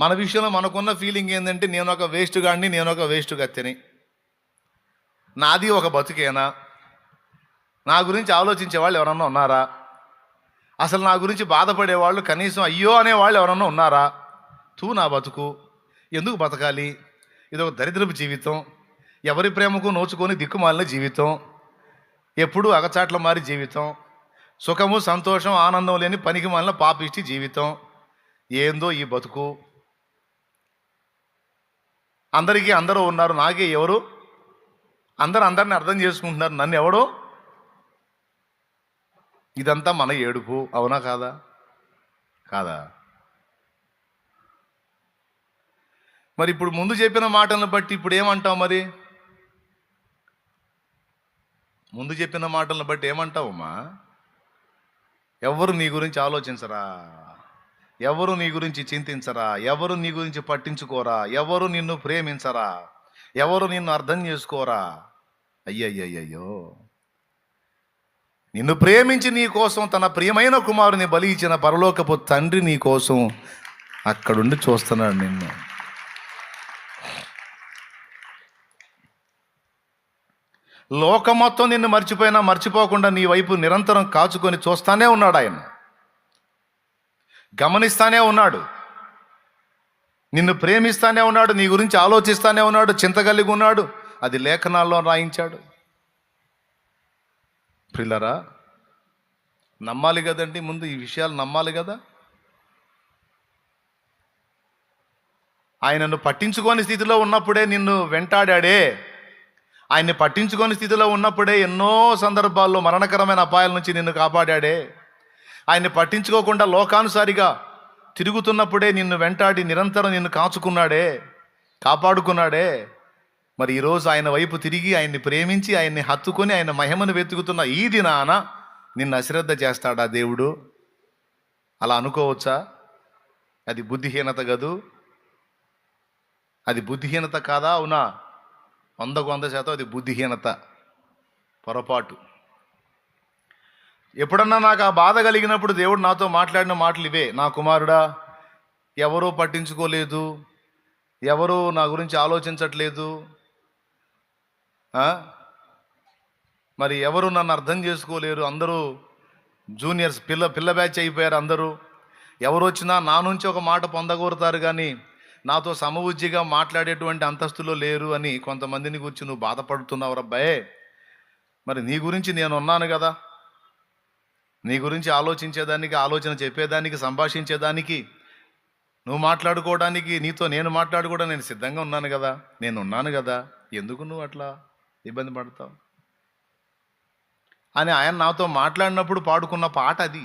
మన విషయంలో మనకున్న ఫీలింగ్ ఏంటంటే నేను ఒక వేస్ట్ గాడిని నేను ఒక వేస్ట్ కత్తిని నాది ఒక బతుకేనా? నా గురించి ఆలోచించే వాళ్ళు ఎవరన్నా ఉన్నారా? అసలు నా గురించి బాధపడేవాళ్ళు కనీసం అయ్యో అనేవాళ్ళు ఎవరన్నా ఉన్నారా? తూ నా బతుకు. ఎందుకు బతకాలి? ఇది ఒక దరిద్రపు జీవితం. ఎవరి ప్రేమకు నోచుకొని దిక్కుమాలిన జీవితం. ఎప్పుడూ అగచాట్ల మారి జీవితం. సుఖము సంతోషం ఆనందం లేని పనికి మాలిన పాపిష్టి జీవితం. ఏందో ఈ బతుకు. అందరికీ అందరూ ఉన్నారు నాకే ఎవరు? అందరు అందరిని అర్థం చేసుకుంటున్నారు నన్ను ఎవడు ఇదంతా మన ఏడుపు అవునా కాదా? కాదా? మరి ఇప్పుడు ముందు చెప్పిన మాటలను బట్టి ఇప్పుడు ఏమంటావు మరి? ముందు చెప్పిన మాటలను బట్టి ఏమంటావమ్మా? ఎవరు నీ గురించి ఆలోచించరా? ఎవరు నీ గురించి చింతించరా? ఎవరు నీ గురించి పట్టించుకోరా? ఎవరు నిన్ను ప్రేమించరా? ఎవరు నిన్ను అర్థం చేసుకోరా? అయ్యయ్యయ్యో నిన్ను ప్రేమించి నీ కోసం తన ప్రియమైన కుమారుని బలి ఇచ్చిన పరలోకపు తండ్రి నీ కోసం అక్కడుండి చూస్తున్నాడు నిన్ను. లోకం మొత్తం నిన్ను మర్చిపోయినా మర్చిపోకుండా నీ వైపు నిరంతరం కాచుకొని చూస్తానే ఉన్నాడు ఆయన. గమనిస్తానే ఉన్నాడు. నిన్ను ప్రేమిస్తానే ఉన్నాడు నీ గురించి ఆలోచిస్తానే ఉన్నాడు చింత కలిగి ఉన్నాడు. అది లేఖనాల్లో రాయించాడు. ప్రిల్లరా నమ్మాలి కదండి ముందు ఈ విషయాలు నమ్మాలి కదా? ఆయనను పట్టించుకోని స్థితిలో ఉన్నప్పుడే నిన్ను వెంటాడాడే. ఆయన్ని పట్టించుకోని స్థితిలో ఉన్నప్పుడే ఎన్నో సందర్భాల్లో మరణకరమైన అపాయాల నుంచి నిన్ను కాపాడాడే. ఆయన్ని పట్టించుకోకుండా లోకానుసారిగా తిరుగుతున్నప్పుడే నిన్ను వెంటాడి నిరంతరం నిన్ను కాచుకున్నాడే కాపాడుకున్నాడే. మరి ఈరోజు ఆయన వైపు తిరిగి ఆయన్ని ప్రేమించి ఆయన్ని హత్తుకొని ఆయన మహిమను వెతుకుతున్న ఈ దినాన నిన్ను అశ్రద్ధ చేస్తాడా దేవుడు? అలా అనుకోవచ్చా? అది బుద్ధిహీనత కదూ? అది బుద్ధిహీనత కాదా? అవునా? వందకు వంద శాతం అది బుద్ధిహీనత పొరపాటు. ఎప్పుడన్నా నాకు ఆ బాధ కలిగినప్పుడు దేవుడు నాతో మాట్లాడిన మాటలు ఇవే. నా కుమారుడా ఎవరూ పట్టించుకోలేదు. ఎవరు నా గురించి ఆలోచించట్లేదు. మరి ఎవరు నన్ను అర్థం చేసుకోలేరు. అందరూ జూనియర్స్ పిల్ల పిల్ల బ్యాచ్ అయిపోయారు అందరూ. ఎవరు వచ్చినా నా నుంచి ఒక మాట పొందగోరుతారు కానీ నాతో సమవుజ్జిగా మాట్లాడేటువంటి అంతస్తులో లేరు అని కొంతమందిని గురించి నువ్వు బాధపడుతున్నావు రబ్బాయే మరి నీ గురించి నేను ఉన్నాను కదా. నీ గురించి ఆలోచించేదానికి ఆలోచన చెప్పేదానికి సంభాషించేదానికి నువ్వు మాట్లాడుకోవడానికి నీతో నేను మాట్లాడుకోవడం నేను సిద్ధంగా ఉన్నాను కదా నేను ఉన్నాను కదా ఎందుకు నువ్వు అట్లా ఇబ్బంది పడతావు? అని ఆయన నాతో మాట్లాడినప్పుడు పాడుకున్న పాట అది.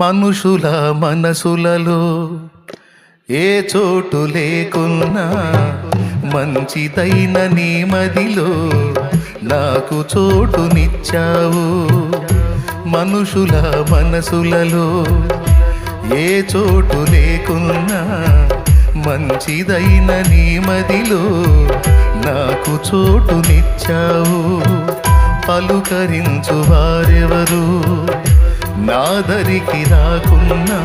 మనుషుల మనసులలో ఏ చోటు లేకున్నా మంచిదైన నీ మదిలో నాకు చోటునిచ్చావు. మనుషుల మనసులలో ఏ చోటు లేకున్నా మంచిదైన నీ మదిలో నాకు చోటునిచ్చావు. పలుకరించు వారెవరు నాదరికి రాకున్నా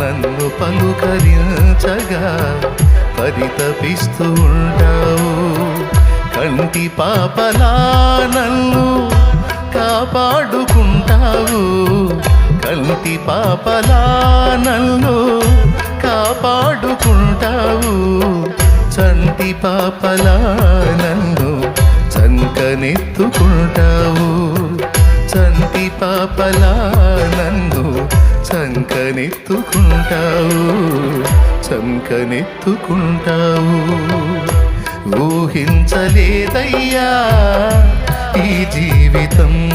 నన్ను పలుకరించగా పరితపిస్తూ ఉంటావు. కంటి పాపలా నన్ను కాపాడుకుంటావు. కంటి పాపలా నన్ను కాపాడుకుంటావు. చంటి పాపలా నన్ను చంకనెత్తుకుంటావు. చంటి పాపలా నన్ను చంకనెత్తుకుంటావు. చంకనెత్తుకుంటావు. ఊహించలేదయ్యా ఈ జీవితం.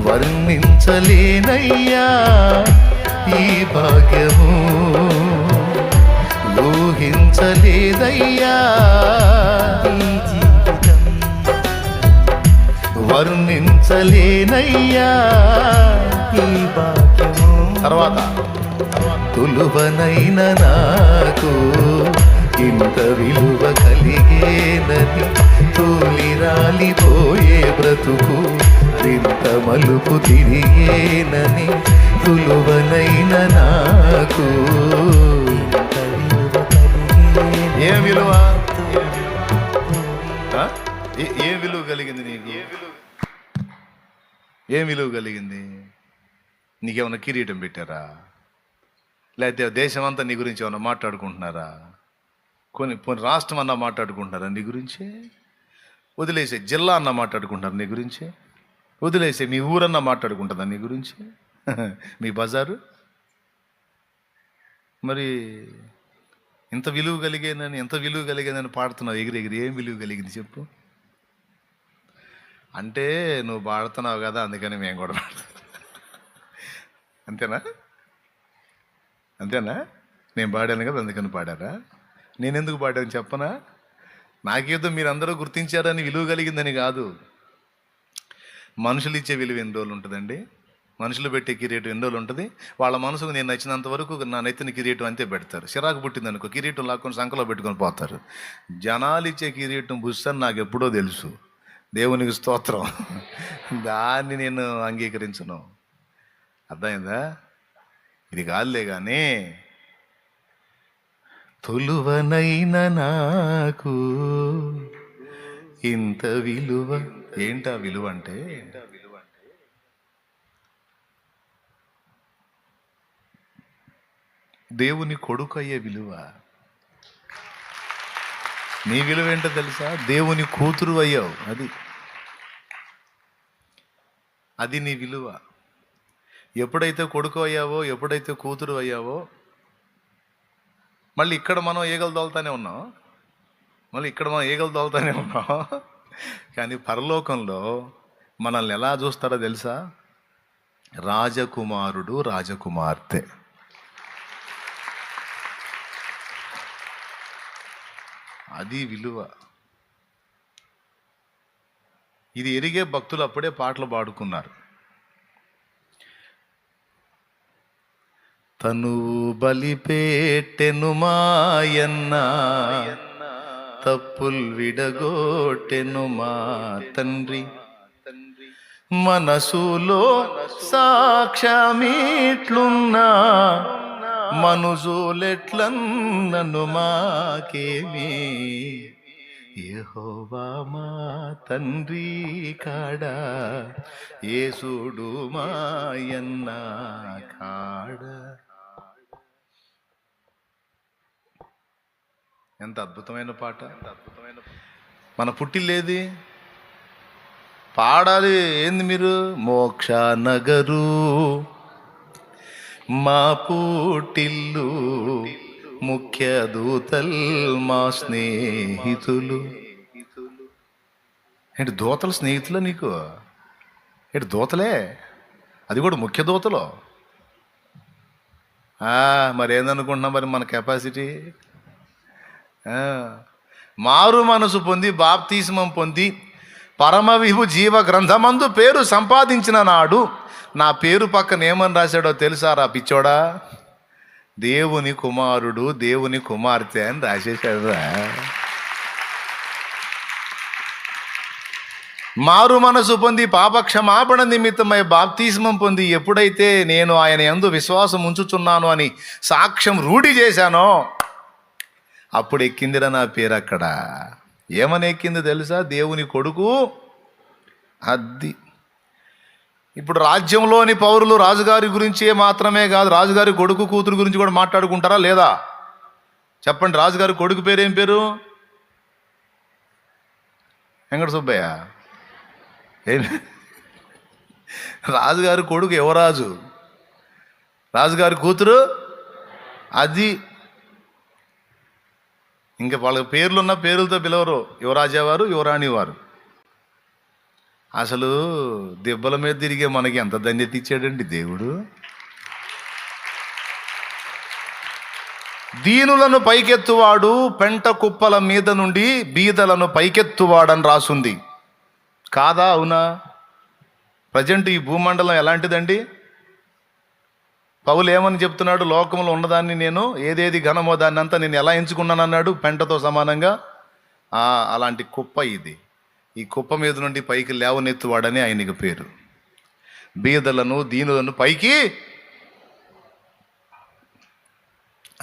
వర్ణించలేనయ్యా ఈ భాగ్యము. ఊహించలేదయ్యా వర్ణించలేనయ్యా ఈ భాగ్యము. తర్వాత. తులువనైన నాకు ఇంత విలువ కలిగేనని తోలిరాలిపోయే బ్రతుకు ఇంత మలుపు తిరిగేనని తులువనైన నాకు ఏ విలువ? ఏ విలువ కలిగింది నీకు? ఏ విలువ? కలిగింది? నీకేమైనా కిరీటం పెట్టారా? లేకపోతే దేశమంతా నీ గురించి ఏమైనా మాట్లాడుకుంటున్నారా? కొన్ని కొన్ని రాష్ట్రం అన్నా మాట్లాడుకుంటున్నారా. నీ గురించి? వదిలేసే జిల్లా అన్న మాట్లాడుకుంటున్నారు నీ గురించి? వదిలేసే మీ ఊరన్న మాట్లాడుకుంటుందా నీ గురించి? మీ బజారు? మరి ఇంత విలువ కలిగేనని ఎంత విలువ కలిగేనని పాడుతున్నావు ఎగిరి ఎగిరి. ఏం విలువ కలిగింది చెప్పు? అంటే నువ్వు పాడుతున్నావు కదా అందుకని మేము కూడా అంతేనా? అంతేనా? నేను పాడాను కదా అందుకని పాడారా? నేను ఎందుకు పాడాను చెప్పనా? నాకేదో మీరందరూ గుర్తించారని విలువ కలిగిందని కాదు. మనుషులు ఇచ్చే విలువ ఎన్ని రోజులు ఉంటుందండి? మనుషులు పెట్టే కిరీటం ఎన్ని రోజులు ఉంటుంది? వాళ్ళ మనసుకు నేను నచ్చినంత వరకు నా నెత్తిన కిరీటం అంతే పెడతారు. చిరాకు పుట్టిందనుకో కిరీటం లాక్కొని సంకలో పెట్టుకొని పోతారు. జనాలు ఇచ్చే కిరీటం బుస్సని నాకు ఎప్పుడో తెలుసు. దేవునికి స్తోత్రం. దాన్ని నేను అంగీకరించను. అర్థమైందా? ఇది కాదులే కానీ తొలువనైన నాకు. ఇంత విలువ ఏంటా విలువ అంటే? దేవుని కొడుకు అయ్యే విలువ. నీ విలువ ఏంటో తెలుసా? దేవుని కూతురు అయ్యావు. అది. అది నీ విలువ. ఎప్పుడైతే కొడుకు అయ్యావో ఎప్పుడైతే కూతురు అయ్యావో మళ్ళీ ఇక్కడ మనం ఈగలు దోలుతానే ఉన్నాం. మళ్ళీ ఇక్కడ మనం ఈగలు దోలుతానే ఉన్నాం. కానీ పరలోకంలో మనల్ని ఎలా చూస్తారో తెలుసా? రాజకుమారుడు రాజకుమార్తె. అది విలువ. ఇది ఎరిగే భక్తులు అప్పుడే పాటలు పాడుకున్నారు. తను బలిపేటెను మాయన్న. తప్పుల్ విడగోటెను మా తండ్రి. మనసులో సాక్ష్యమీట్లున్నా మనుజులెట్లన్నను మాకేమీ? యహోవా మా తండ్రి కాడా సూడు మాయన్న కాడ. ఎంత అద్భుతమైన పాట. ఎంత అద్భుతమైన మన పుట్టిల్లేది? పాడాలి ఏంది మీరు? మోక్ష నగరు మా పుట్టిల్లు ముఖ్య దూతల్ మా స్నేహితులు. ఏంటి దూతలు స్నేహితులు నీకు? ఏంటి దూతలే? అది కూడా ముఖ్య దూతలు. మరి ఏందనుకుంటున్నాం మరి మన కెపాసిటీ మారు మనసు పొంది బాప్తీస్మం పొంది పరమవిభు జీవ గ్రంథమందు పేరు సంపాదించిన నాడు నా పేరు పక్కన ఏమని రాశాడో తెలుసారా పిచ్చోడా? దేవుని కుమారుడు దేవుని కుమార్తె అని రాసేశాడురా మారు మనసు పొంది పాపక్షమాపణ నిమిత్తమై బాప్తిస్మం పొంది ఎప్పుడైతే నేను ఆయన ఎందు విశ్వాసం ఉంచుచున్నాను అని సాక్ష్యం రూఢి చేశానో అప్పుడు ఎక్కిందిరా నా పేరు అక్కడ. ఏమని ఎక్కింది తెలుసా? దేవుని కొడుకు అద్ది. ఇప్పుడు రాజ్యంలోని పౌరులు రాజుగారి గురించి మాత్రమే కాదు రాజుగారి కొడుకు కూతురు గురించి కూడా మాట్లాడుకుంటారా లేదా? చెప్పండి రాజుగారి కొడుకు పేరు ఏం పేరు? వెంకట సుబ్బయ్య. ఏం? రాజుగారి కొడుకు యువరాజు రాజుగారి కూతురు అది ఇంకా వాళ్ళ పేర్లున్న పేర్లతో పిలవరు. యువరాజా వారు యువరాణి వారు అసలు దెబ్బల మీద తిరిగే మనకి ఎంత ధన్యత ఇచ్చాడండి దేవుడు. దీనులను పైకెత్తువాడు పెంట కుప్పల మీద నుండి బీదలను పైకెత్తువాడని రాసుంది. కాదా అవునా? ప్రజెంట్ ఈ భూమండలం ఎలాంటిదండి? పౌలు ఏమని చెప్తున్నాడు? లోకంలో ఉన్నదాన్ని నేను ఏదేది ఘనమో దాన్ని అంతా నేను ఎలా ఎంచుకున్నాను అన్నాడు పెంటతో సమానంగా. అలాంటి కుప్ప ఇది. ఈ కుప్ప మీద నుండి పైకి లేవనెత్తువాడని ఆయనకి పేరు. బీదలను దీనులను పైకి.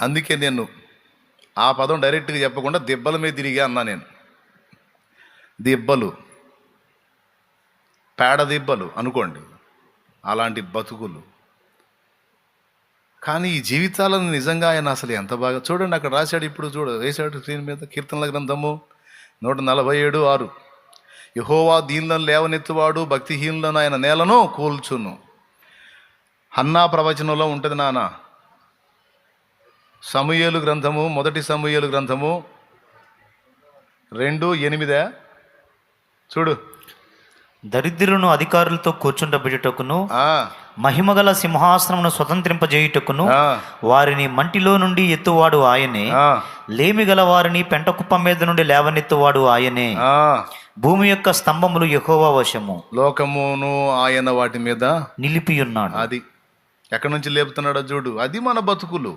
అందుకే నేను ఆ పదం డైరెక్ట్గా చెప్పకుండా దెబ్బల మీద తిరిగా అన్నా నేను. దిబ్బలు. పేడ దిబ్బలు అనుకోండి. అలాంటి బతుకులు. కానీ ఈ జీవితాలను నిజంగా ఆయన అసలు ఎంత బాగా చూడండి అక్కడ రాశాడు ఇప్పుడు చూడ వేశాడు స్క్రీన్ మీద కీర్తనల గ్రంథము నూట నలభై ఏడు ఆరు. యహోవా దీనులను లేవనెత్తువాడు భక్తిహీనులను ఆయన నేలను కూల్చును. హన్నా ప్రవచనంలో ఉంటుంది నాన్న సమూయేలు గ్రంథము మొదటి సమూయేలు గ్రంథము రెండు ఎనిమిదే. చూడు. దరిద్రులను అధికారులతో కూర్చుండబెట్టుటకును మహిమగల సింహాసనమును స్వతంత్రింపజేయుటకును వారిని మంటిలో నుండి ఎత్తువాడు ఆయనే. లేమి గల వారిని పెంటకుప్ప మీద నుండి లేవనెత్తువాడు ఆయనే. భూమి యొక్క స్తంభములు యెహోవా వశము. లోకమును ఆయన వాటి మీద నిలిపియున్నాడు. అది. ఎక్కడి నుంచి లేపుతున్నాడో చూడు. అది మన బతుకులు.